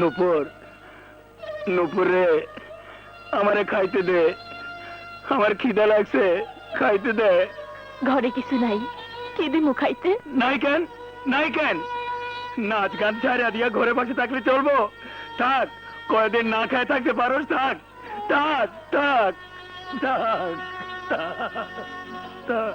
নুপুর নুপুর রে আমারে খাইতে দে। আমার খিদা লাগছে খাইতে দে। ঘরে কিছু নাই। কি দিমু খাইতে? নাই কেন? নাই কেন? নাচ গান ছাড়া দিয়া ঘরে বসে থাকলে চলবো। থাক কয়দিন না খায় থাকতে পারোস থাক থাক থাক থাক থাক,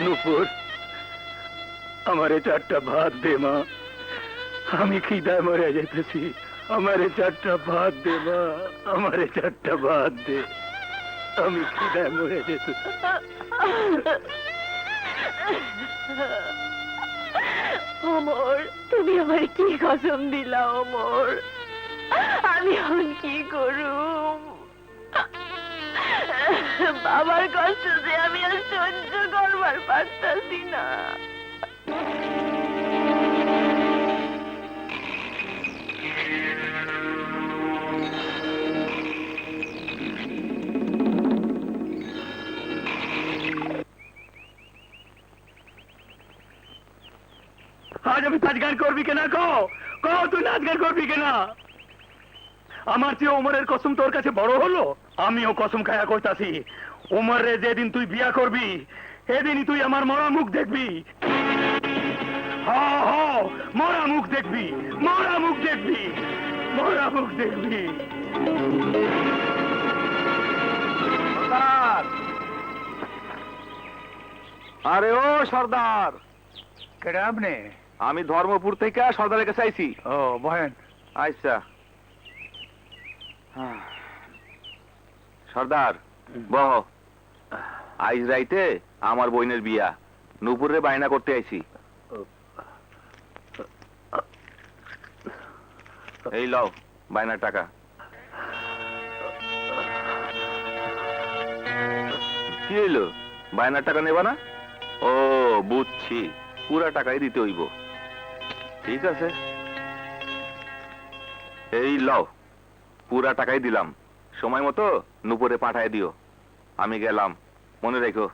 নুপুর, আমারে চারটা ভাত দে, মা। আমি খিদায় মরে যেতেছি। আমারে চারটা ভাত দে, মা। আমারে চারটা ভাত দে। আমি খিদায় মরে যেতেছি। ওমর, তুমি আমার কি কসম দিলা, ওমর? আমি এখন কি করুম? বাবার কষ্ট যে আমি আর সহ্য করবার পারতাছি না। আজ আমি নাচ গান করবি কেনা কো কো তুই নাচ গান করবি কিনা? আমার চেয়ে ওমরের কসম তোর কাছে বড় হলো আমিও কসম খায়া কইতাছি। ওমর যেদিন তুই বিয়া করবি এদিনই তুই আমার মরা মুখ দেখবি। মরা মুখ দেখবি মরা মুখ দেখবি মরা মুখ দেখবি। আরে ও সর্দার। কেডা আপনি? আমি ধর্মপুর থেকে সর্দারের কাছে আইছি। ও বহেন। আচ্ছা। সর্দার বহ। আইজ রাইতে আমার বোনের বিয়া। নুপুরে বায়না করতে আইছি। এই লও বায়নার টাকা। কি হইল? বায়নার টাকা নেবা না? ও বুঝছি। পুরা টাকাই দিতে হইব। ঠিক আছে। এই লও। পুরা টাকাই দিলাম। সময় মতো নুপুরে পাঠায় দিও। আমি গেলাম। মনে রেখো।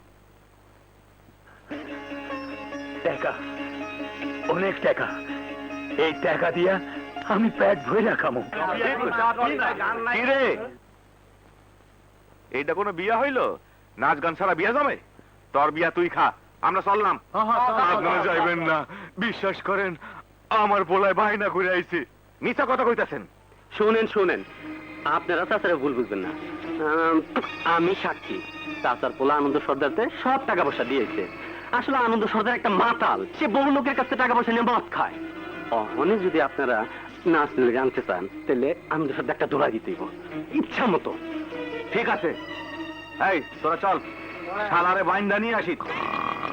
টাকা। অনেক টাকা। এই টাকা দিয়া আমি পেট ভরে রাখামো এইটা কোনো বিয়া হইল? নাচ গান ছাড়া বিয়া জমে তোর বিয়া তুই খা। আমরা চললাম। আপনারা যাইবেন না। বিশ্বাস করেন আমার পোলায় বাহিনা করে আইছি। মিথ্যা কথা কইতাছেন। শোনেন শোনেন। আপনারা চাচারা ভুল বুঝবেন না। আমি সাক্ষী। চাচার পোলা আনন্দ সর্দারতে সব টাকা পয়সা দিয়েছে। আসলে আনন্দ সর্দার একটা মাতাল। সে বহু লোকের কাছে টাকা পয়সা নিয়ে মদ খায়। অহনে যদি আপনারা নাচ নিলে জানতে চান, তাহলে আনন্দ সর্দার একটা দোলা দিতে। ইচ্ছা মতো। ঠিক আছে। এই, তোরা চল। শালারে বাইন্দা নিয়ে আসি